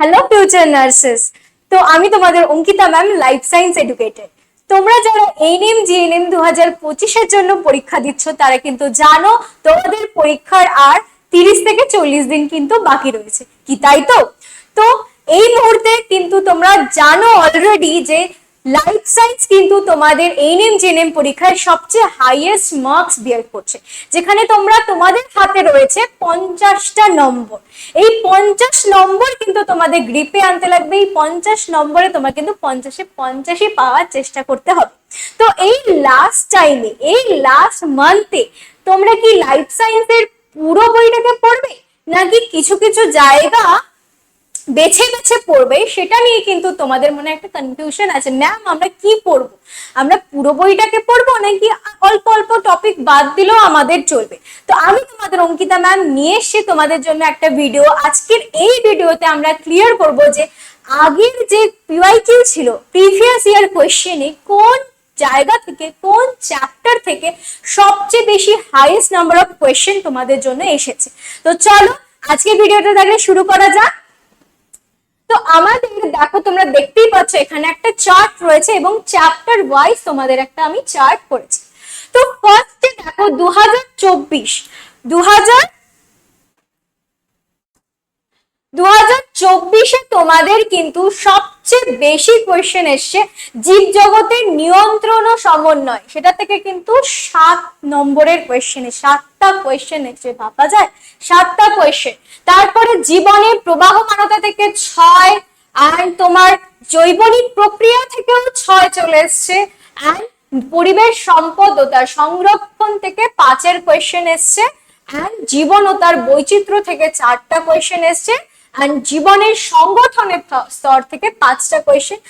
Hello future nurses তো আমি তোমাদের Ankita ma'am life science educated তোমরা যারা এনএম জিএনএম দু হাজার পঁচিশের জন্য পরীক্ষা দিচ্ছ, তারা কিন্তু জানো তোমাদের পরীক্ষার আর তিরিশ থেকে চল্লিশ দিন কিন্তু বাকি রয়েছে। কি তাই তো? তো এই মুহূর্তে কিন্তু তোমরা জানো অলরেডি যে লাইফ সায়েন্স কিন্তু তোমাদের এনএম জেনএম পরীক্ষায় সবচেয়ে হাইয়েস্ট মার্কস বিয়ার করছে। যেখানে তোমরা তোমাদের হাতে রয়েছে পঞ্চাশটা নম্বর। এই পঞ্চাশ নম্বর কিন্তু তোমাদের গ্রিপে আনতে লাগবে। এই পঞ্চাশ নম্বরে তোমার কিন্তু পঞ্চাশে পঞ্চাশই পাওয়ার চেষ্টা করতে হবে। তো এই লাস্ট টাইমে এই লাস্ট মান্থে তোমরা কি লাইফ সায়েন্সের পুরো বইটাকে পড়বে? নাকি কিছু কিছু জায়গা বেছে বেছে পড়বে, সেটা নিয়ে কিন্তু তোমাদের মনে একটা কনফিউশন আছে। ম্যাম আমরা কি পড়ব? আমরা পুরো বইটাকে পড়ব নাকি অল্প অল্প টপিক বাদ দিলেও আমাদের চলবে? তো আমি তোমাদের অঙ্কিতা ম্যাম নিয়ে এসে তোমাদের জন্য একটা ভিডিও আজকের এই ভিডিওতে আমরা ক্লিয়ার করব যে আগের যে পিওয়াইকিউ ছিল প্রিভিয়াস ইয়ার কোয়েশ্চেনে কোন জায়গা থেকে, কোন চ্যাপ্টার থেকে সবচেয়ে বেশি হাইয়েস্ট নাম্বার অফ কোয়েশ্চেন তোমাদের জন্য এসেছে। তো চলো আজকে ভিডিওটা তাহলে শুরু করা যাক। তো আমাদের, দেখো তোমরা দেখতেই পাচ্ছ, এখানে একটা চার্ট রয়েছে এবং চ্যাপ্টার ওয়াইজ তোমাদের একটা আমি চার্ট করেছি। তো ফার্স্টে দেখো দু হাজার চব্বিশ দু হাজার দু চব্বিশে তোমাদের কিন্তু সবচেয়ে বেশি কোয়েশ্চেন এসছে জীব জগতের নিয়ন্ত্রণ ও সমন্বয়। সেটা থেকে কিন্তু সাত নম্বরের কোয়েশ্চেন সাতটা কোয়েশ্চেন এসছে, ভাবা যায়? সাতটা কোয়েশ্চেন তারপরে জীবনের প্রবাহমানতা থেকে ছয় অ্যান্ড তোমার জৈবনিক প্রক্রিয়া থেকেও ছয় চলে এসছে অ্যান্ড পরিবেশ সম্পদ ও তার সংরক্ষণ থেকে পাঁচের কোয়েশ্চেন এসছে অ্যান্ড জীবন ও তার বৈচিত্র্য থেকে চারটা কোয়েশ্চেন এসছে অ্যান্ড জীবনের সংগঠনের স্তর থেকে পাঁচটা কোয়েশ্চেন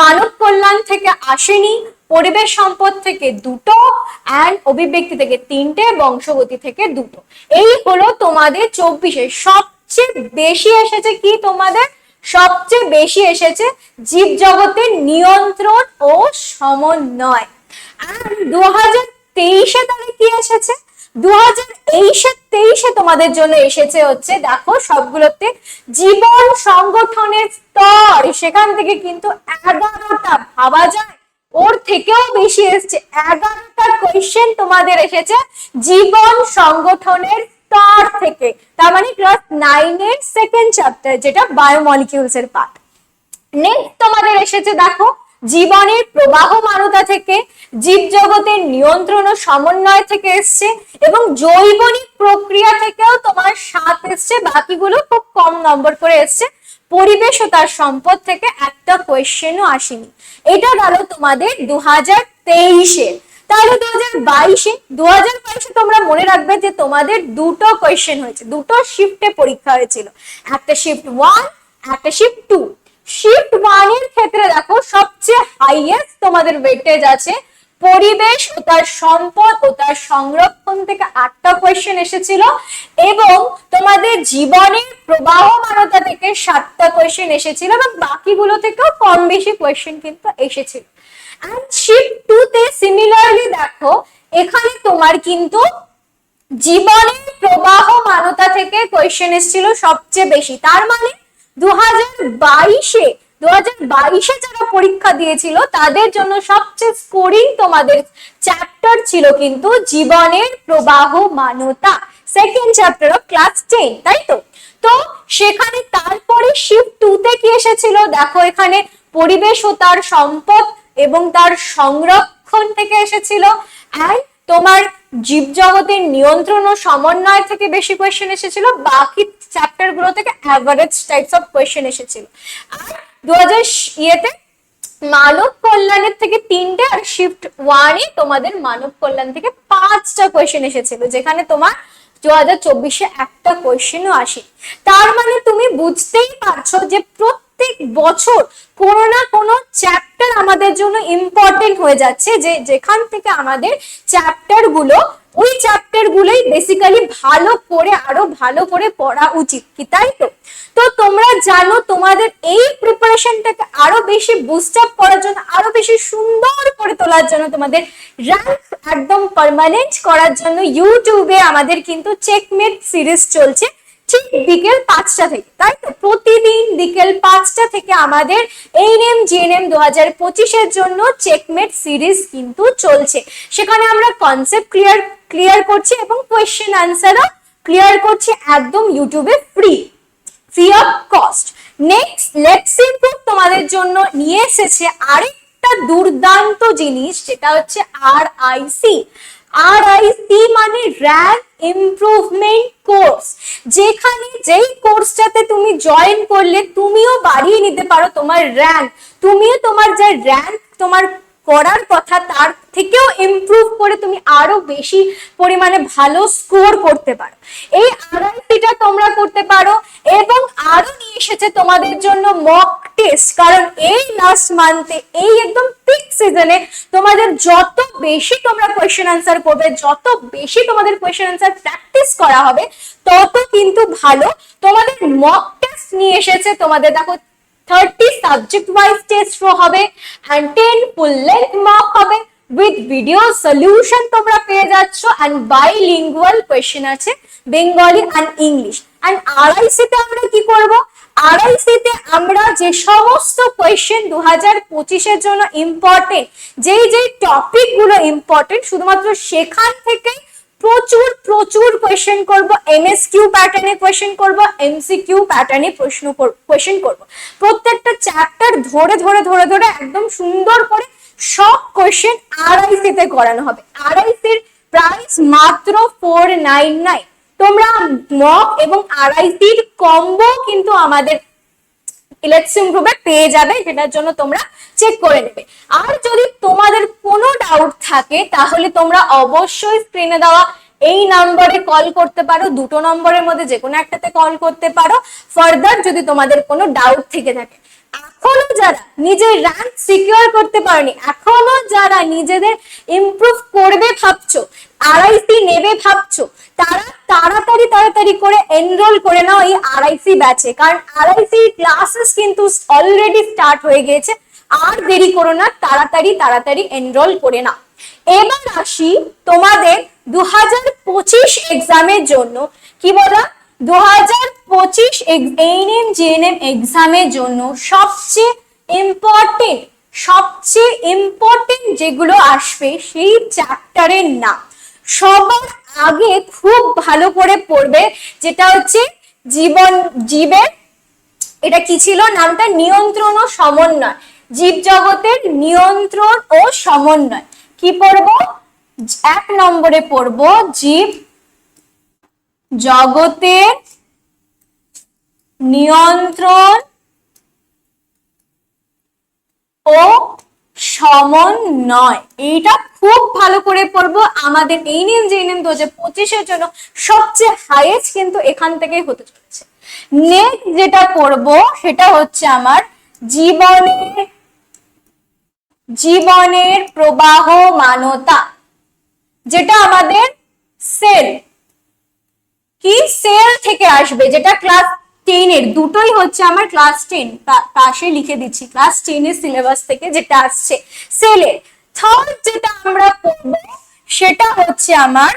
মানব কল্যাণ থেকে আসেনি, পরিবেশ সম্পদ থেকে দুটো অ্যান্ড অভিব্যক্তি থেকে তিনটে, বংশগতি থেকে দুটো। এই হলো তোমাদের চব্বিশে। সবচেয়ে বেশি এসেছে কি তোমাদের? সবচেয়ে বেশি এসেছে জীব জগতের নিয়ন্ত্রণ ও সমন্বয়। দু হাজার তেইশে তাহলে কি এসেছে? দু হাজার তেইশে তেইশে তোমাদের জন্য এসেছে হচ্ছে, দেখো সবগুলোতে জীবন সংগঠনের স্তর। সেখান থেকে কিন্তু এগারোটা ভাবা যায়। ওর থেকেও বেশি এসছে। এগারোটা কোয়েশ্চেন তোমাদের এসেছে জীবন সংগঠনের স্তর থেকে। তার মানে ক্লাস নাইনের সেকেন্ড চ্যাপ্টার যেটা বায়োমলিকিউলস এর পার্ট নেক্সট তোমাদের এসেছে, দেখো জীবনের প্রবাহমানতা থেকে জীব জগতের নিয়ন্ত্রণ ও সমন্বয় থেকে এসছে এবং জৈবনিক প্রক্রিয়া থেকেও তোমার সাত এসছে। বাকিগুলো খুব কম নম্বর করে এসছে। পরিবেশ ও তার সম্পদ থেকে একটা কোয়েশ্চেনও আসেনি। এটা গেল তোমাদের দু হাজার তেইশে। তাহলে দু হাজার বাইশে দু হাজার বাইশে তোমরা মনে রাখবে যে তোমাদের দুটো কোয়েশ্চেন হয়েছে। দুটো শিফটে পরীক্ষা হয়েছিল। একটা শিফট ওয়ান একটা শিফট টু শিফট ওয়ানের ক্ষেত্রে দেখো তোমাদের ওয়েটেজ আছে। পরিবেশ ও তার সম্পদ ও তার সংরক্ষণ থেকে আটটা কোয়েশ্চেন এসেছিল এবং তোমাদের জীবনের প্রবাহমানতা থেকে সাতটা কোয়েশ্চেন এসেছিল এবং বাকিগুলো থেকেও কম বেশি কোয়েশ্চেন কিন্তু এসেছিল। অ্যান্ড শিফট টু তে সিমিলারলি দেখো, এখানে তোমার কিন্তু জীবনের প্রবাহমানতা থেকে কোয়েশ্চেন এসেছিল সবচেয়ে বেশি। তার মানে দু হাজার বাইশে দু বাইশে যারা পরীক্ষা দিয়েছিল, তাদের জন্য সবচেয়ে স্কোরিং তোমাদের চ্যাপ্টার ছিল কিন্তু জীবনের প্রবাহমানতা second chapter of class ten তাই তো? তো সেখানে তারপরে শিফট টু তে কি এসেছিল? দেখো এখানে পরিবেশ ও তার সম্পদ এবং তার সংরক্ষণ থেকে এসেছিল। অ্যান্ড তোমার জীবজগতের নিয়ন্ত্রণ ও সমন্বয় থেকে বেশি কোয়েশ্চেন এসেছিল। বাকি চ্যাপ্টারগুলো থেকে অ্যাভারেজ টাইপস অফ কোয়েশ্চেন এসেছিল। দু হাজার ইয়েতে মানব কল্যাণের থেকে তিনটে আর শিফট ওয়ানে তোমাদের মানব কল্যাণ থেকে পাঁচটা কোয়েশ্চেন এসেছিল, যেখানে তোমার দু হাজার চব্বিশে একটা কোয়েশ্চেনও আসে। তার মানে তুমি বুঝতেই পারছ যে প্রত্যেক বছর কোনো না কোনো চ্যাপ্টার আমাদের জন্য ইম্পর্টেন্ট হয়ে যাচ্ছে, যে যেখান থেকে আমাদের চ্যাপ্টারগুলো ওই চ্যাপ্টার গুলোই বেসিক্যালি ভালো করে, আরও ভালো করে পড়া উচিত কি, তাই তো? তো তোমরা জানো তোমাদের এই প্রিপারেশনটাকে আরও বেশি বুস্ট আপ করার জন্য, আরও বেশি সুন্দর করে তোলার জন্য তোমাদের র্যাঙ্ক একদম পার্মানেন্ট করার জন্য ইউটিউবে আমাদের কিন্তু চেকমেট সিরিজ চলছে। ঠিক বিকেল পাঁচটা থেকে, তাই তো? প্রতিদিন বিকেল পাঁচটা থেকে আমাদের এই নেম জিএনএম দু হাজার পঁচিশের জন্য চেকমেট সিরিজ কিন্তু চলছে। সেখানে আমরা কনসেপ্ট ক্লিয়ার ক্লিয়ার করছি এবং কোয়েশ্চেন আনসারও ক্লিয়ার করছি একদম ইউটিউবে free free of cost next let's improve তোমাদের জন্য নিয়ে এসেছে আরেকটা দুর্দান্ত জিনিস, যেটা হচ্ছে আর আইসি আর আইসি মানে র্যাঙ্ক ইমপ্রুভমেন্ট কোর্স যেখানে যেই কোর্সটাতে তুমি জয়েন করলে, তুমিও বাড়িয়ে নিতে পারো তোমার র্যাঙ্ক তুমিও তোমার যে র্যাঙ্ক তোমার করার কথা, তার থেকেও ইমপ্রুভ করে তুমি আরও বেশি পরিমাণে ভালো স্কোর করতে পারো। এই আরআইসিটা তোমরা করতে পারো এবং আরও নিয়ে এসেছে তোমাদের জন্য মক টেস্ট কারণ এই লাস্ট মান্থে এই একদম সিজনে তোমাদের যত বেশি তোমরা কোয়েশ্চেন আনসার করবে, যত বেশি তোমাদের কোয়েশ্চেন আনসার প্র্যাকটিস করা হবে, তত কিন্তু ভালো। তোমাদের মক টেস্ট নিয়ে এসেছে, তোমাদের দেখো থার্টি সাবজেক্ট ওয়াইজ টেস্ট হবে and ten full length mark হবে। উইথ ভিডিও সলিউশন তোমরা পেয়ে যাচ্ছ অ্যান্ড বাইলিঙ্গুয়াল কোয়েশ্চেন আছে বেঙ্গলি অ্যান্ড ইংলিশ অ্যান্ড আড়াইসিতে আমরা কি করব? আড়াইসিতে আমরা যে সমস্ত কোয়েশ্চেন দু হাজার পঁচিশের জন্য ইম্পর্টেন্ট যেই যেই টপিকগুলো ইম্পর্টেন্ট শুধুমাত্র সেখান থেকে প্রচুর প্রচুর কোয়েশ্চেন করব এমএসকিউ প্যাটার্নে কোয়েশ্চেন করব এমসিকিউ প্যাটার্নে প্রশ্ন কোয়েশ্চেন করব। প্রত্যেকটা চ্যাপ্টার ধরে ধরে ধরে ধরে একদম সুন্দর করে সব কোয়েশ্চেন আড়াইসিতে করানো হবে। আড়াইসির প্রাইস মাত্র ফোর নাইন নাইন তোমরা মক এবং আড়াইসির কম্বো কিন্তু আমাদের ইলেকশন গ্রুপে পেয়ে যাবে, যেটার জন্য তোমরা চেক করে নেবে। আর যদি তোমাদের কোনো ডাউট থাকে, তাহলে তোমরা অবশ্যই স্ক্রিনে দেওয়া এই নাম্বারে কল করতে পারো, দুটো নম্বরের মধ্যে যে কোনো একটাতে কল করতে পারো। ফার্দার যদি তোমাদের কোনো ডাউট থেকে থাকে। এখনও যারা নিজের র্যাঙ্ক সিকিউর করতে পারোনি, এখনও যারা নিজেদের ইমপ্রুভ করবে ভাবছ আড়াইসি নেবে ভাবছ? তারা তাড়াতাড়ি তাড়াতাড়ি করে এনরোল করে নাও এই আড়াইসি ব্যাচে কারণ আড়াইসি ক্লাসেস কিন্তু অলরেডি স্টার্ট হয়ে গিয়েছে। আর দেরি করো না, তাড়াতাড়ি তাড়াতাড়ি এনরোল করে নাও। এবার আসি তোমাদের দু হাজার পঁচিশ এক্সামের জন্য। কি বলা? দু হাজার পঁচিশ এইনএম জিএনএম এক্সামের জন্য সবচেয়ে ইম্পর্টেন্ট সবচেয়ে ইম্পর্টেন্ট যেগুলো আসবে সেই চ্যাপ্টারের নাম। সবার আগে খুব ভালো করে পড়বে যেটা হচ্ছে জীবন, জীবের, এটা কি ছিল? নামটা নিয়ন্ত্রণ ও সমন্বয়। জীব জগতের নিয়ন্ত্রণ ও সমন্বয়। কি পড়ব? এক নম্বরে পড়ব জীব জগতের নিয়ন্ত্রণ ও সমন্বয় এইটা খুব ভালো করে পড়ব। আমাদের নিয়ম যে নিয়ম দু পঁচিশের জন্য সবচেয়ে হাইয়েস্ট কিন্তু এখান থেকেই হতে চলেছে। নেক্সট যেটা সেটা হচ্ছে আমার জীবনের প্রবাহ মানতা, যেটা আমাদের সেল কি সেল থেকে আসবে? যেটা ক্লাস টেন এর, দুটোই হচ্ছে আমার ক্লাস টেন পাশে লিখে দিচ্ছি ক্লাস টেন এর সিলেবাস থেকে যেটা আসছে। সেলের থার্ড যেটা আমরা পড়ব, সেটা হচ্ছে আমার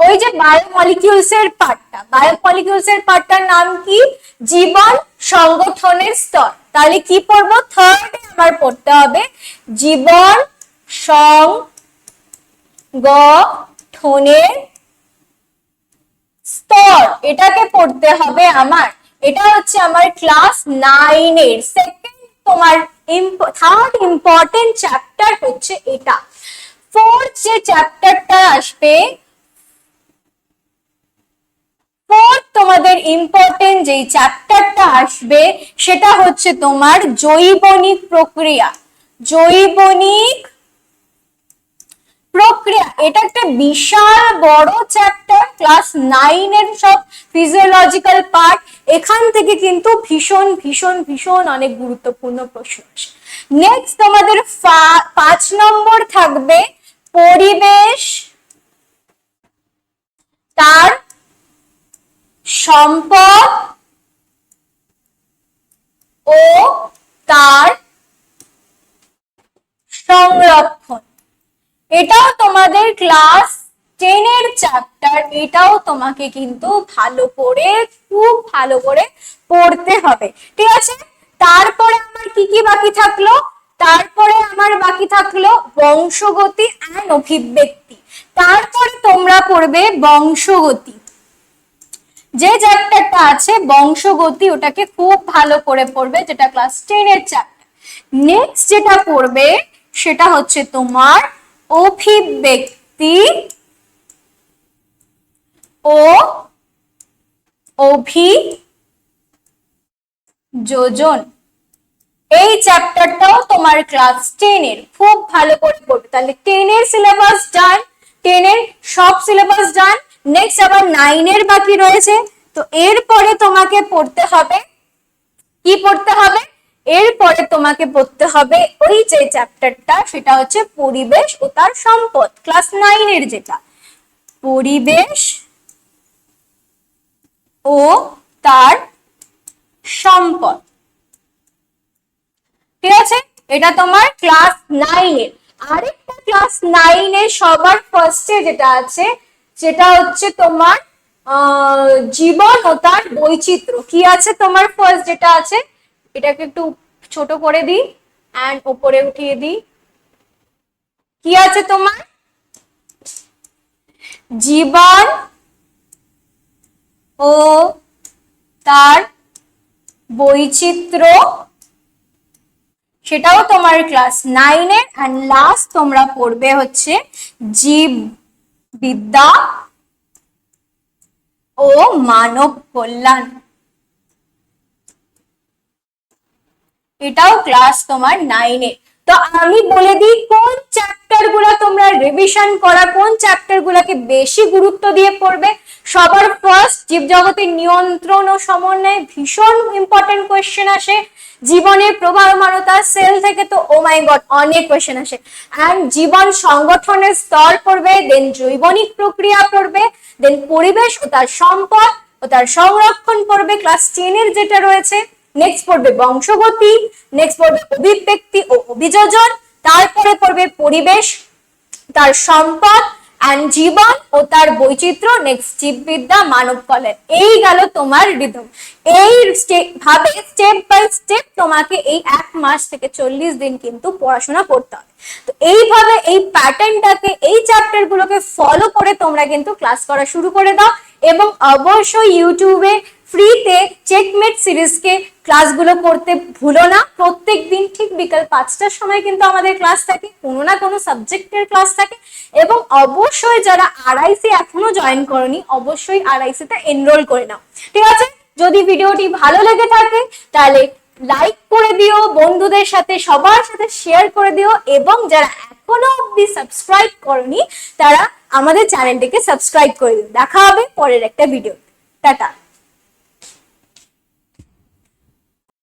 ওই যে বায়োমলিকিউলস এর পার্টটা বায়োমলিকিউলস এর পার্টটার নাম কি? জীবন সংগঠনের স্তর। তাহলে কি পড়ব? থার্ড আমার পড়তে হবে জীবন সংগঠনের স্তর, এটাকে পড়তে হবে আমার। এটা হচ্ছে আমার ক্লাস নাইন এর সেকেন্ড তোমার থার্ড ইম্পর্টেন্ট চ্যাপ্টার হচ্ছে এটা। ফোর্থ যে চ্যাপ্টারটা আসবে ফোর্থ তোমাদের ইম্পর্টেন্ট যেই চ্যাপ্টারটা আসবে, সেটা হচ্ছে তোমার জৈবনিক প্রক্রিয়া। জৈবনিক প্রক্রিয়া। এটা একটা বিশাল বড় চ্যাপ্টার ক্লাস নাইন এর সব ফিজিওলজিক্যাল পার্ট এখান থেকে কিন্তু ভীষণ ভীষণ ভীষণ অনেক গুরুত্বপূর্ণ প্রশ্ন আসে। নেক্সট তোমাদের পাঁচ নম্বর থাকবে পরিবেশ, তার সম্পদ ও তার সংরক্ষণ। এটাও তোমাদের ক্লাস টেনের চ্যাপ্টার এটাও তোমাকে কিন্তু ভালো করে, খুব ভালো করে পড়তে হবে। ঠিক আছে? তারপরে আমার কি কি বাকি থাকল? তারপরে আমার বাকি থাকল বংশগতি অ্যান্ড অভিব্যক্তি। তারপরে তোমরা পড়বে বংশগতি। যে চ্যাপ্টারটা আছে, বংশগতি, ওটাকে খুব ভালো করে পড়বে, যেটা ক্লাস টেনের চ্যাপ্টার নেক্সট যেটা পড়বে, সেটা হচ্ছে তোমার অভিব্যক্তি ও অভিযোজন। এই চ্যাপ্টারটাও তোমার ক্লাস টেনের খুব ভালো করে পড়বে। তাহলে টেনের সিলেবাস ডান টেনের সব সিলেবাস ডান নেক্সট আবার নাইনের বাকি রয়েছে। তো এরপরে তোমাকে পড়তে হবে। কি পড়তে হবে? এরপরে তোমাকে পড়তে হবে ওই যে চ্যাপ্টারটা সেটা হচ্ছে পরিবেশ ও তার সম্পদ ক্লাস নাইনের যেটা। পরিবেশ ও তার সম্পদ। ঠিক আছে? এটা তোমার ক্লাস নাইন নাইনের আরেকটা ক্লাস নাইনের সবার ফার্স্টে যেটা আছে, সেটা হচ্ছে তোমার জীবন ও তার বৈচিত্র্য। কি আছে তোমার ফার্স্ট যেটা আছে? এটাকে একটু ছোট করে দিই অ্যান্ড ওপরে উঠিয়ে দিই। কি আছে তোমার? জীবন ও তার বৈচিত্র্য। সেটাও তোমার ক্লাস নাইনের অ্যান্ড লাস্ট তোমরা পড়বে হচ্ছে জীব বিদ্যা ও মানব কল্যাণ। এটাও ক্লাস তোমার নাইনে তো আমি বলে দিই, কোন চ্যাপ্টারগুলা তোমরা রিভিশন করা, কোন চ্যাপ্টার গুলাকে বেশি গুরুত্ব দিয়ে পড়বে? সবার ফার্স্ট জীবজগতের নিয়ন্ত্রণ ও সমন্বয়ে ভীষণ ইম্পর্টেন্ট কোয়েশ্চেন আসে। জীবনের প্রবাহমানতা সেল থেকে তো ও মাই গড অনেক কোয়েশ্চেন আসে। অ্যান্ড জীবন সংগঠনের স্তর পড়বে দেন জৈবনিক প্রক্রিয়া পড়বে দেন পরিবেশ ও তার সম্পদ ও তার সংরক্ষণ পড়বে। ক্লাস টেনের যেটা রয়েছে নেক্সট পড়বে বংশগতি নেক্সট পড়বে অভিব্যক্তি ও অভিযোজন, তারপরে পড়বে পরিবেশ, তার সম্পদ অ্যান্ড জীবন ও তার বৈচিত্র্য নেক্সট জীববিদ্যা মানব কল্যাণ এই গেল তোমার রিদম এই ভাবে স্টেপ বাই স্টেপ তোমাকে এই এক মাস থেকে চল্লিশ দিন কিন্তু পড়াশোনা করতে হবে। তো এইভাবে এই প্যাটার্নটাকে এই চ্যাপ্টার গুলোকে ফলো করে তোমরা কিন্তু ক্লাস করা শুরু করে দাও এবং অবশ্যই ইউটিউবে ফ্রিতে চেকমেট সিরিজকে ক্লাসগুলো করতে ভুলো না। প্রত্যেক দিন ঠিক বিকাল পাঁচটার সময় কিন্তু আমাদের ক্লাস থাকে, কোনো না কোনো সাবজেক্টের ক্লাস থাকে এবং অবশ্যই যারা আরআইসি এখনও জয়েন করনি, অবশ্যই আরআইসিতে এনরোল করে নাও। ঠিক আছে? যদি ভিডিওটি ভালো লেগে থাকে, তাহলে লাইক করে দিও, বন্ধুদের সাথে, সবার সাথে শেয়ার করে দিও এবং যারা এখনও অবধি সাবস্ক্রাইব করনি, তারা আমাদের চ্যানেলটিকে সাবস্ক্রাইব করে দিও। দেখা হবে পরের একটা ভিডিও টাটা।